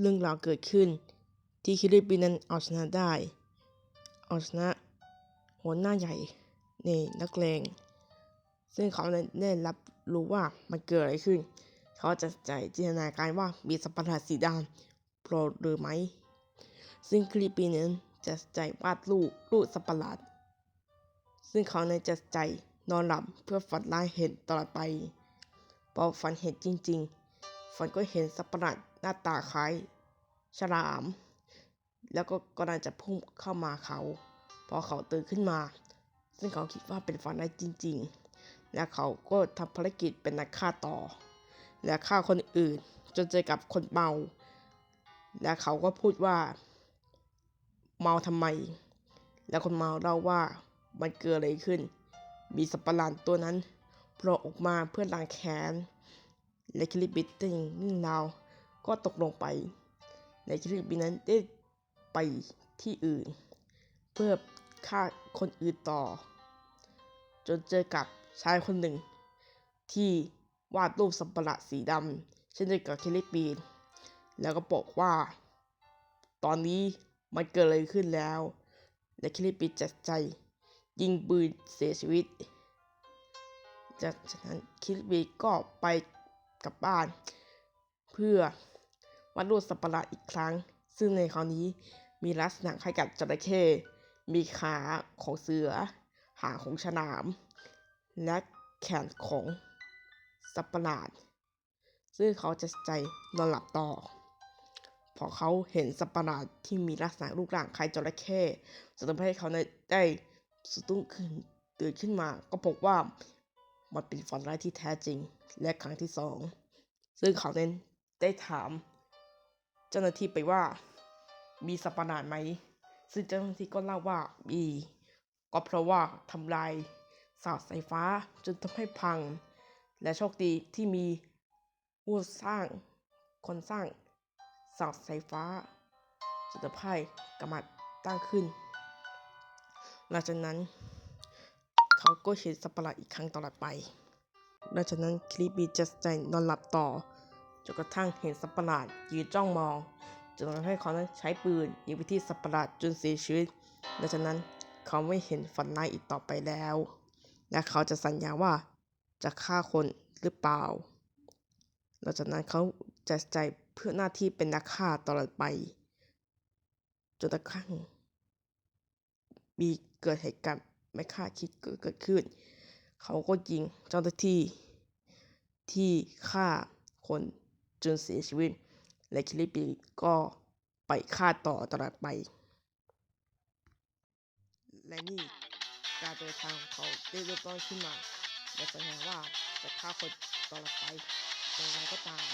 เรื่องราวเกิดขึ้น ที่คิริปินนั้นเอาชนะได้ เอาชนะหัวหน้าใหญ่ในนักเลงซึ่งเขาได้รับรู้ว่ามันเกิดอะไรขึ้น เขาจะใจจินตนาการว่ามีสัตว์ประสีดำโผล่หรือไม่ซึ่งคิริปินนั้นจะใจวาดรูปรูปสัตว์ประซึ่งเขาในจะใจนอนหลับเพื่อฝันร้ายเห็นตลอดไปพอฝันเห็นจริง ๆ ฝันก็เห็นสัตว์ประ น้าตาคล้ายฉลาม แล้วก็กำลังจะพุ่งเข้ามาเขา พอเขาตื่นขึ้นมา ซึ่งเขาคิดว่าเป็นฝันร้จริง ๆ และเขาก็ทำภารกิจเป็นนักฆ่าต่อ และฆ่าคนอื่นจนเจอกับคนเมา และเขาก็พูดว่า เมาทำไม แล้วคนเมาเล่าว่ามันเกิดอะไรขึ้น มีสัตว์ประหลาดตัวนั้นโผล่ออกมาเพื่อล้างแค้นและคิริบิตติ้งนิ่งราว ก็ตกลงไป ในคิริบินั้นได้ไปที่อื่น เพื่อฆ่าคนอื่นต่อ จนเจอกับชายคนหนึ่ง ที่วาดรูปสัตว์ประหลาดสีดำเช่นเดียวกับคิริปีน แล้วก็บอกว่า ตอนนี้มันเกิดอะไรขึ้นแล้ว และคิริปีนจัดใจ ยิงปืนเสียชีวิต จากนั้นคิริปีก็ไปกลับบ้าน เพื่อ วาดรูปสัตว์ประหลาดอีกครั้ง ซึ่งในคราวนี้มีลักษณะคล้ายกับจระเข้มีขาของเสือ หางของฉลาม และแขนของสัตว์ประหลาด ซึ่งเขาจะใจนอนหลับต่อ พอเขาเห็นสัตว์ประหลาดที่มีลักษณะรูปร่างคล้ายจระเข้จนทำให้เขาได้สะดุ้งขึ้นตื่นขึ้นมาก็พบว่ามันเป็นฝันร้ายที่แท้จริง และครั้งที่สอง ซึ่งเขาเน้นได้ถาม เจ้าหน้าที่ไปว่า มีสัปะหลาดไหม ซึ่งเจ้าหน้าที่ก็เล่าว่ามี ก็เพราะว่าทำลายเสาไฟฟ้าจนทำให้พัง และโชคดีที่มีผู้สร้างคนสร้างเสาไฟฟ้าจนทำให้กำมัดตั้งขึ้น หลังจากนั้นเขาก็เห็นสัปะหลาดอีกครั้งตลอดไปหลังจากนั้นคลิปบีจะใจนอนหลับต่อ จนกระทั่งเห็นสัตว์ประหลาดยืนจ้องมองจนทำให้เขานั้นใช้ปืนยิงไปที่สัตว์ประหลาดจนเสียชีวิตหลังนั้นเขาไม่เห็นฝันร้ายอีกต่อไปแล้ว และเขาจะสัญญาว่าจะฆ่าคนหรือเปล่าหลังจากนั้นเขาจะใจเพื่อหน้าที่เป็นนักฆ่าตลอดไป จนกระทั่งมีเกิดเหตุการณ์ไม่คาดคิดเกิดขึ้น เขาก็ยิงเจ้าหน้าที่ที่ฆ่าคน จนเสียชีวิต และคิริปีก็ไปฆ่าต่อตลอดไป และนี่การเดินทางของเขาได้เริ่มต้นขึ้นมาและสัญญาว่าจะฆ่าคนตลอดไปอย่างไรก็ตาม